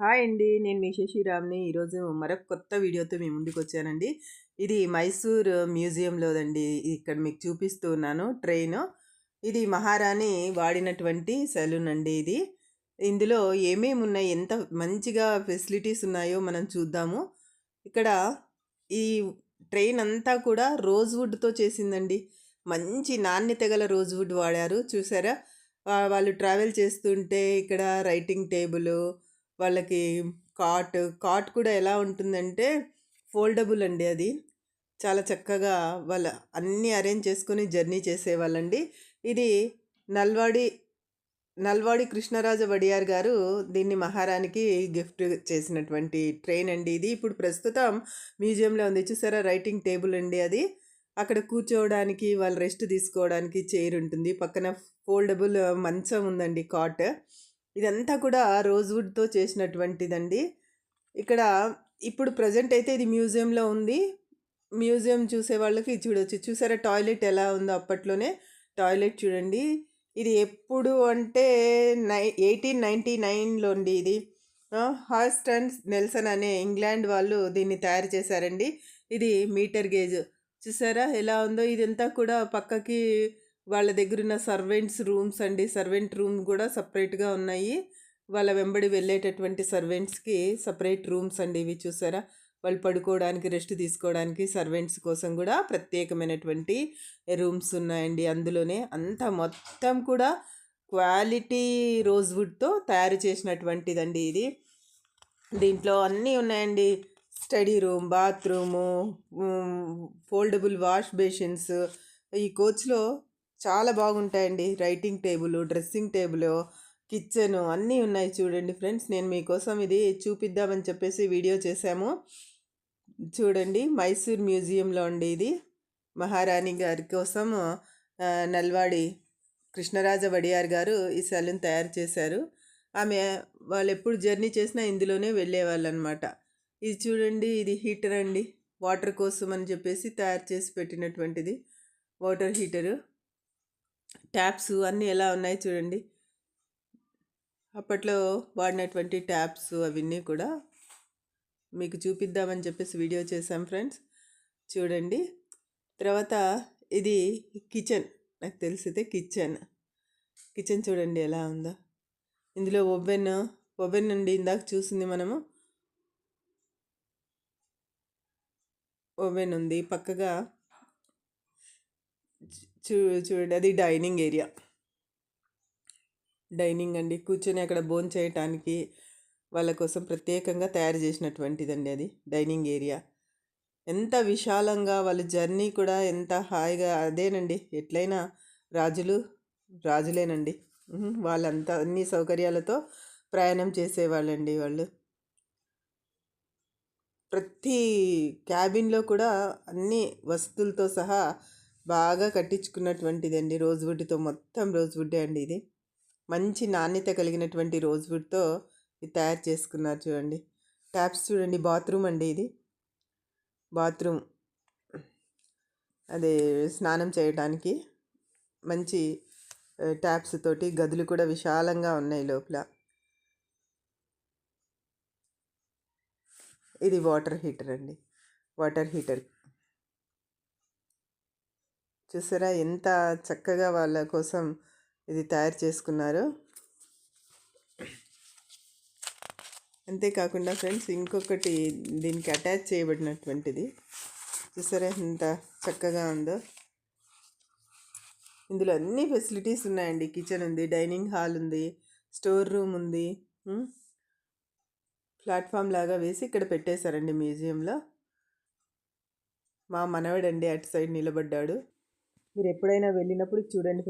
Hi అండి. నేను మీ శశిరామ్ని. ఈరోజు మరొక కొత్త వీడియోతో మీ ముందుకు వచ్చానండి. ఇది మైసూర్ మ్యూజియంలోదండి. ఇక్కడ మీకు చూపిస్తూ ఉన్నాను ట్రైన్. ఇది మహారాణి వాడినటువంటి సెలూన్ అండి ఇది. ఇందులో ఏమేమి ఉన్నాయి? ఎంత మంచిగా ఫెసిలిటీస్ ఉన్నాయో మనం చూద్దాము. ఇక్కడ ఈ ట్రైన్ అంతా కూడా రోజ్వుడ్తో చేసిందండి. మంచి నాణ్యత గల రోజ్వుడ్ వాడారు. చూసారా? వాళ్ళు ట్రావెల్ చేస్తుంటే ఇక్కడ రైటింగ్ టేబుల్ వాళ్ళకి కాట్ కాట్ కూడా ఎలా ఉంటుందంటే ఫోల్డబుల్ అండి అది. చాలా చక్కగా వాళ్ళ అన్నీ అరేంజ్ చేసుకొని జర్నీ చేసేవాళ్ళండి. ఇది నల్వాడి నల్వాడి కృష్ణరాజ వడియార్ గారు దీన్ని మహారానికి గిఫ్ట్ చేసినటువంటి ట్రైన్ అండి ఇది. ఇప్పుడు ప్రస్తుతం మ్యూజియంలో ఉంది. చూసారా? రైటింగ్ టేబుల్ అండి అది. అక్కడ కూర్చోవడానికి వాళ్ళు రెస్ట్ తీసుకోవడానికి చైర్ ఉంటుంది. పక్కన ఫోల్డబుల్ మంచం ఉందండి కాట్. ఇదంతా కూడా రోజ్వుడ్తో చేసినటువంటిదండి. ఇక్కడ ఇప్పుడు ప్రజెంట్ అయితే ఇది మ్యూజియంలో ఉంది. మ్యూజియం చూసే వాళ్ళకి చూడొచ్చు. చూసారా టాయిలెట్ ఎలా ఉందో అప్పట్లోనే? టాయిలెట్ చూడండి. ఇది ఎప్పుడు అంటే నై ఎయిటీన్ నైంటీ నైన్లో అండి ఇది. హార్స్ట్ అండ్ నెల్సన్ అనే ఇంగ్లాండ్ వాళ్ళు దీన్ని తయారు చేశారండి. ఇది మీటర్ గేజ్. చూసారా ఎలా ఉందో? ఇదంతా కూడా పక్కకి వాళ్ళ దగ్గర ఉన్న సర్వెంట్స్ రూమ్స్ అండి. సర్వెంట్ రూమ్ కూడా సపరేట్గా ఉన్నాయి. వాళ్ళ వెంబడి వెళ్ళేటటువంటి సర్వెంట్స్కి సపరేట్ రూమ్స్ అండి ఇవి చూసారా? వాళ్ళు పడుకోవడానికి రెస్ట్ తీసుకోవడానికి సర్వెంట్స్ కోసం కూడా ప్రత్యేకమైనటువంటి రూమ్స్ ఉన్నాయండి అందులోనే. అంతా మొత్తం కూడా క్వాలిటీ రోజ్వుడ్తో తయారు చేసినటువంటిదండి ఇది. దీంట్లో అన్నీ ఉన్నాయండి. Study room bathroom foldable wash basins ఈ కోచ్లో చాలా బాగుంటాయండి. Writing table dressing table kitchen అన్నీ ఉన్నాయి చూడండి ఫ్రెండ్స్. నేను మీకోసం ఇది చూపిద్దామని చెప్పేసి వీడియో చేశాము. చూడండి మైసూర్ మ్యూజియంలో అండి ఇది. మహారాణి గారి కోసం నల్వాడి కృష్ణరాజ వడియార్ గారు ఈ సెలూన్ తయారు చేశారు. ఆమె వాళ్ళు ఎప్పుడు జర్నీ చేసినా ఇందులోనే వెళ్ళేవాళ్ళు అనమాట ఇది చూడండి ఇది హీటర్ అండి. వాటర్ కోసం అని చెప్పేసి తయారు చేసి పెట్టినటువంటిది. Water heater. ట్యాప్స్ అన్నీ ఎలా ఉన్నాయి చూడండి. అప్పట్లో వాడినటువంటి ట్యాప్స్ అవన్నీ కూడా మీకు చూపిద్దామని చెప్పేసి వీడియో చేశాం ఫ్రెండ్స్. చూడండి. తర్వాత ఇది కిచెన్. నాకు తెలిసితే కిచెన్. కిచెన్ చూడండి ఎలా ఉందో. ఇందులో ఓవెన్ ఓవెన్ నుండి ఇందాక చూసింది మనము. ఓవెన్ ఉంది. పక్కగా చూ చూడండి అది డైనింగ్ ఏరియా. డైనింగ్ అండి. కూర్చొని అక్కడ బోన్ చేయటానికి వాళ్ళ కోసం ప్రత్యేకంగా తయారు చేసినటువంటిదండి అది డైనింగ్ ఏరియా. ఎంత విశాలంగా వాళ్ళ జర్నీ కూడా ఎంత హాయిగా అదేనండి. ఎట్లయినా రాజులు రాజులేనండి. వాళ్ళంతా అన్ని సౌకర్యాలతో ప్రయాణం చేసేవాళ్ళండి వాళ్ళు. ప్రతి క్యాబిన్లో కూడా అన్ని వస్తువులతో సహా బాగా కట్టించుకున్నటువంటిదండి రోజ్వుడ్తో మొత్తం రోజ్వుడ్డే అండి ఇది. మంచి నాణ్యత కలిగినటువంటి రోజ్వుడ్తో ఇది తయారు చేసుకున్నారు చూడండి. ట్యాప్స్ చూడండి బాత్రూమ్ అండి ఇది. బాత్రూమ్. అదే స్నానం చేయడానికి మంచి ట్యాప్స్ తోటి గదులు కూడా విశాలంగా ఉన్నాయి లోపల. ఇది వాటర్ హీటర్ అండి. Water heater. చూసారా? ఎంత చక్కగా వాళ్ళ కోసం ఇది తయారు చేసుకున్నారు. అంతేకాకుండా ఫ్రెండ్స్ ఇంకొకటి దీనికి అటాచ్ చేయబడినటువంటిది. చూసారా? ఎంత చక్కగా ఉందో. ఇందులో అన్ని ఫెసిలిటీస్ ఉన్నాయండి. కిచెన్ ఉంది డైనింగ్ హాల్ ఉంది స్టోర్ రూమ్ ఉంది ప్లాట్ఫామ్ లాగా వేసి ఇక్కడ పెట్టేశారండి మ్యూజియంలో. మా మనవడండి అటు సైడ్ నిలబడ్డాడు. మీరు ఎప్పుడైనా వెళ్ళినప్పుడు చూడండి